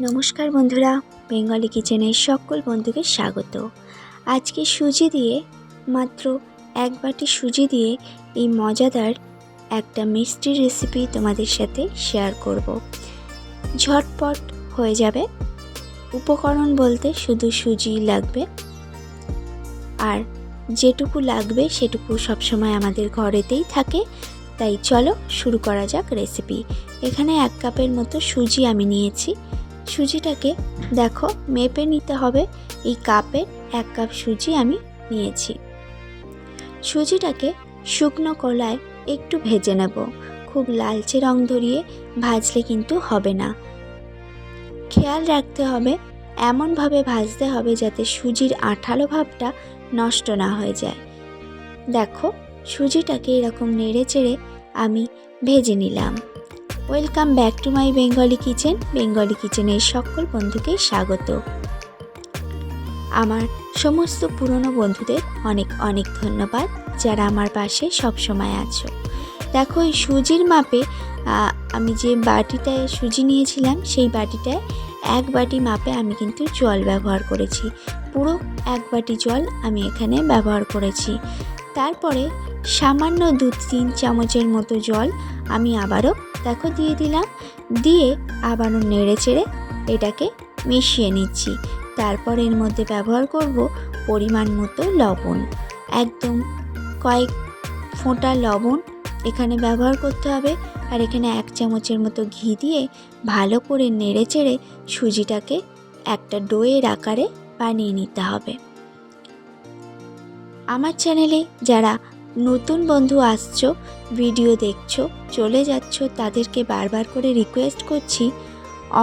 নমস্কার বন্ধুরা, বেঙ্গলি কিচেনের সকল বন্ধুকে স্বাগত। আজকে সুজি দিয়ে, মাত্র এক বাটি সুজি দিয়ে এই মজাদার একটা মিষ্টি রেসিপি তোমাদের সাথে শেয়ার করব। ঝটপট হয়ে যাবে। উপকরণ বলতে শুধু সুজি লাগবে। আর যেটুকু লাগবে সেটুকু সবসময় আমাদের ঘরেতেই থাকে। তাই চলো শুরু করা যাক রেসিপি এখানে এক কাপের মতো সুজি আমি নিয়েছি। সুজিটাকে দেখো মেপে নিতে হবে। এই কাপের এক কাপ সুজি আমি নিয়েছি। সুজিটাকে শুকনো কলায় একটু ভেজে নেব। খুব লালচে রং ধরিয়ে ভাজলে কিন্তু হবে না। খেয়াল রাখতে হবে, এমনভাবে ভাজতে হবে যাতে সুজির আঠালো ভাবটা নষ্ট না হয়ে যায়। দেখো, সুজিটাকে এরকম নেড়ে চেড়ে আমি ভেজে নিলাম। Welcome back to my Bengali kitchen Bengali কিচেনের সকল বন্ধুকে স্বাগত। আমার সমস্ত পুরনো বন্ধুদের অনেক অনেক ধন্যবাদ, যারা আমার পাশে সব সময় আছো। দেখো, এই সুজির মাপে আমি যে বাটিটায় সুজি নিয়েছিলাম, সেই বাটিটায় এক বাটি মাপে আমি কিন্তু জল ব্যবহার করেছি। পুরো এক বাটি জল আমি এখানে ব্যবহার করেছি। তারপরে সামান্য দু তিন চামচের মতো জল আমি আবারও দেখো দিয়ে দিলাম। দিয়ে আবারও নেড়ে চেড়ে এটাকে মিশিয়ে নিচ্ছি। তারপর এর মধ্যে ব্যবহার করব পরিমাণ মতো লবণ। একদম কয়েক ফোঁটা লবণ এখানে ব্যবহার করতে হবে। আর এখানে এক চামচের মতো ঘি দিয়ে ভালো করে নেড়ে চেড়ে সুজিটাকে একটা ডোয়ের আকারে বানিয়ে নিতে হবে। আমার চ্যানেলে যারা নতুন বন্ধু আসছো, ভিডিও দেখছ, চলে যাচ্ছ, তাদেরকে বারবার করে রিকোয়েস্ট করছি,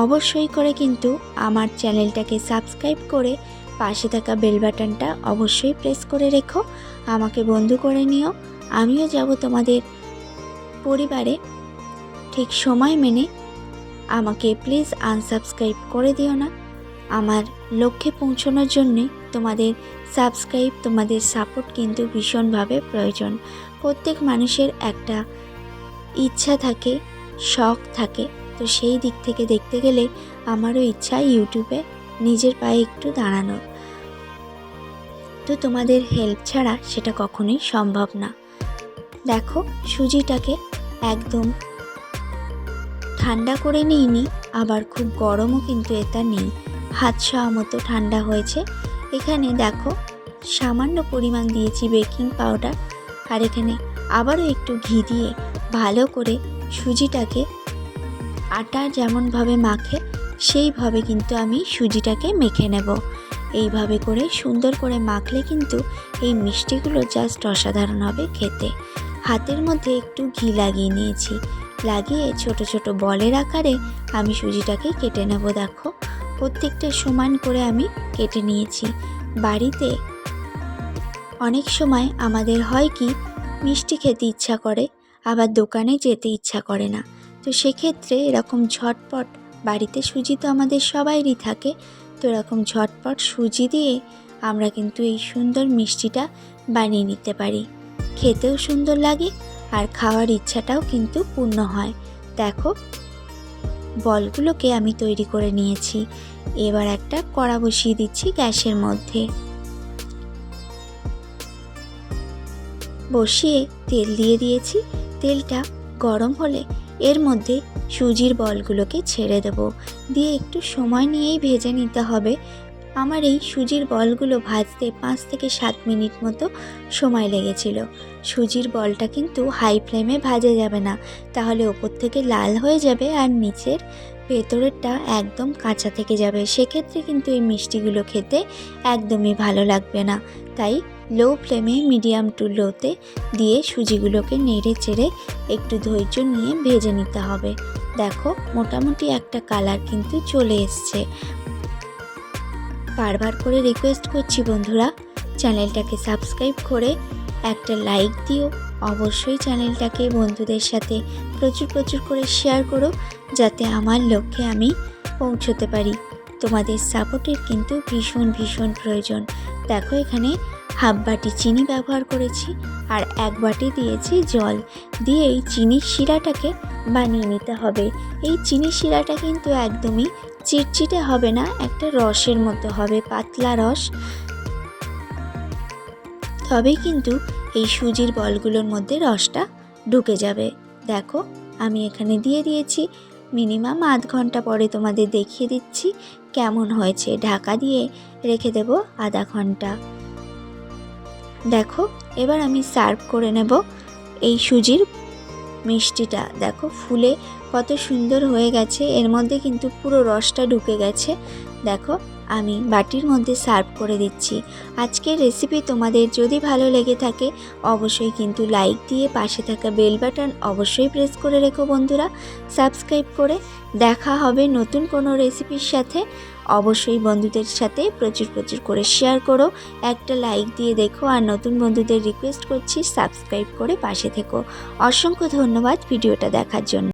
অবশ্যই করে কিন্তু আমার চ্যানেলটাকে সাবস্ক্রাইব করে পাশে থাকা বেল বাটনটা অবশ্যই প্রেস করে রেখো, আমাকে বন্ধু করে নিও। আমিও যাব তোমাদের পরিবারে, ঠিক সময় মেনে আমাকে প্লিজ আনসাবস্ক্রাইব করে দিও না। আমার লক্ষ্যে পৌঁছানোর জন্যে তোমাদের সাবস্ক্রাইব তোমাদের সাপোর্ট কিন্তু ভীষণভাবে প্রয়োজন। প্রত্যেক মানুষের একটা ইচ্ছা থাকে, শখ থাকে। তো সেই দিক থেকে দেখতে গেলে আমারও ইচ্ছা ইউটিউবে নিজের পায়ে একটু দাঁড়ানোর। তো তোমাদের হেল্প ছাড়া সেটা কখনোই সম্ভব না। দেখো, সুজিটাকে একদম ঠান্ডা করে নিইনি, আবার খুব গরমও কিন্তু এটা নেই। হাত ছাওয়া মতো ঠান্ডা হয়েছে। এখানে দেখো, সামান্য পরিমাণ দিয়েছি বেকিং পাউডার আর এখানে আবারও একটু ঘি দিয়ে ভালো করে সুজিটাকে আটা যেমনভাবে মাখে, সেইভাবে কিন্তু আমি সুজিটাকে মেখে নেব। এইভাবে করে সুন্দর করে মাখলে কিন্তু এই মিষ্টিগুলো জাস্ট অসাধারণ হবে খেতে। হাতের মধ্যে একটু ঘি লাগিয়ে নিয়েছি। লাগিয়ে ছোট ছোট বলের আকারে আমি সুজিটাকে কেটে নেব, দেখো। প্রত্যেকটা সমান করে আমি কেটে নিয়েছি। বাড়িতে অনেক সময় আমাদের হয় কি, মিষ্টি খেতে ইচ্ছা করে, আবার দোকানে যেতে ইচ্ছা করে না। তো সেক্ষেত্রে এরকম ঝটপট বাড়িতে সুজি তো আমাদের সবাইরই থাকে, তো এরকম ঝটপট সুজি দিয়ে আমরা কিন্তু এই সুন্দর মিষ্টিটা বানিয়ে নিতে পারি। খেতেও সুন্দর লাগে আর খাওয়ার ইচ্ছাটাও কিন্তু পূর্ণ হয়। দেখো বলগুলোকে আমি তৈরি করে নিয়েছি। এবার একটা কড়া বসিয়ে দিচ্ছি গ্যাসের মধ্যে। বসিয়ে তেল দিয়ে দিয়েছি। তেলটা গরম হলে এর মধ্যে সুজির বলগুলোকে ছেড়ে দেব। দিয়ে একটু সময় নিয়েই ভেজে নিতে হবে। আমার এই সুজির বলগুলো ভাজতে পাঁচ থেকে সাত মিনিট মতো সময় লেগেছিল। সুজির বলটা কিন্তু হাই ফ্লেমে ভাজা যাবে না, তাহলে ওপর থেকে লাল হয়ে যাবে আর নিচের ভেতরেরটা একদম কাঁচা থেকে যাবে। সেক্ষেত্রে কিন্তু এই মিষ্টিগুলো খেতে একদমই ভালো লাগবে না। তাই লো ফ্লেমে মিডিয়াম টু লোতে দিয়ে সুজিগুলোকে নেড়ে চেড়ে একটু ধৈর্য নিয়ে ভেজে নিতে হবে। দেখো, মোটামুটি একটা কালার কিন্তু চলে এসছে। বারবার করে রিকোয়েস্ট করছি বন্ধুরা, চ্যানেলটাকে সাবস্ক্রাইব করে একটা লাইক দিও। অবশ্যই চ্যানেলটাকে বন্ধুদের সাথে প্রচুর প্রচুর করে শেয়ার করো, যাতে আমার লক্ষ্যে আমি পৌঁছতে পারি। তোমাদের সাপোর্টের কিন্তু ভীষণ ভীষণ প্রয়োজন। দেখো এখানে হাফ বাটি চিনি ব্যবহার করেছি আর এক বাটি দিয়েছি জল। দিয়ে এই চিনির শিরাটাকে বানিয়ে নিতে হবে। এই চিনির শিরাটা কিন্তু একদমই চিটচিটে হবে না, একটা রসের মতো হবে, পাতলা রস। তবেই কিন্তু এই সুজির বলগুলোর মধ্যে রসটা ঢুকে যাবে। দেখো, আমি এখানে দিয়ে দিয়েছি মিনিমাম আধ ঘণ্টা পরে তোমাদের দেখিয়ে দিচ্ছি কেমন হয়েছে। ঢাকা দিয়ে রেখে দেব আধা ঘণ্টা। দেখো, এবার আমি সার্ভ করে নেব এই সুজির মিষ্টিটা। দেখো, ফুলে কত সুন্দর হয়ে গেছে। এর মধ্যে কিন্তু পুরো রসটা ঢুকে গেছে। দেখো, আমি বাটির মধ্যে সার্ভ করে দিচ্ছি। আজকের রেসিপি তোমাদের যদি ভালো লেগে থাকে, অবশ্যই কিন্তু লাইক দিয়ে পাশে থাকা বেল বাটন অবশ্যই প্রেস করে রেখো বন্ধুরা। সাবস্ক্রাইব করে দেখা হবে নতুন কোনো রেসিপির সাথে। অবশ্যই বন্ধুদের সাথে প্রচুর প্রচুর করে শেয়ার করো। একটা লাইক দিয়ে দেখো আর নতুন বন্ধুদের রিকোয়েস্ট করছি সাবস্ক্রাইব করে পাশে থেকো। অসংখ্য ধন্যবাদ ভিডিওটা দেখার জন্য।